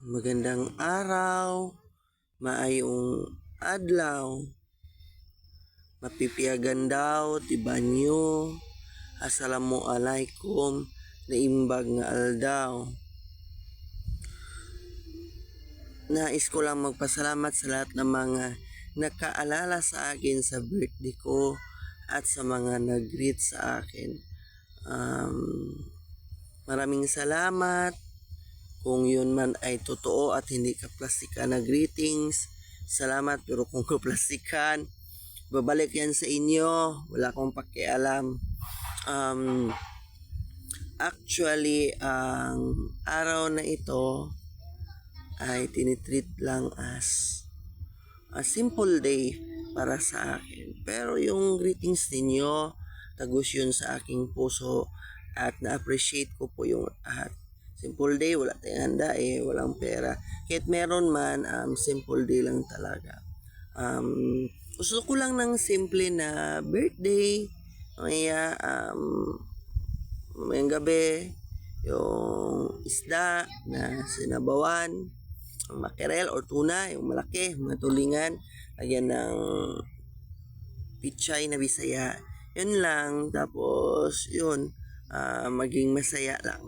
Magandang araw, maayong adlaw, mapipiyagan daw, tibanyo, assalamualaikum, naimbag nga aldaw. Nais ko lang magpasalamat sa lahat ng mga nakaalala sa akin sa birthday ko at sa mga nag-greet sa akin. Um, maraming salamat kung yun man ay totoo at hindi ka plastikan na greetings. Salamat pero kung kaplastikan, babalik yan sa inyo. Wala akong pakialam. Um, actually, ang araw na ito ay tinitreat lang as a simple day para sa akin. Pero yung greetings ninyo, tagus yun sa aking puso at na-appreciate ko po yung at simple day, wala tayong handa eh, walang pera. Kahit meron man, um, simple day lang talaga. Um, gusto ko lang ng simple na birthday, kaya um, mamayang gabi, yung isda na sinabawan, ang makerel or tuna, yung malaki, mga tulingan, lagyan ng pichay na bisaya. Yun lang, tapos yun, ah, maging masaya lang.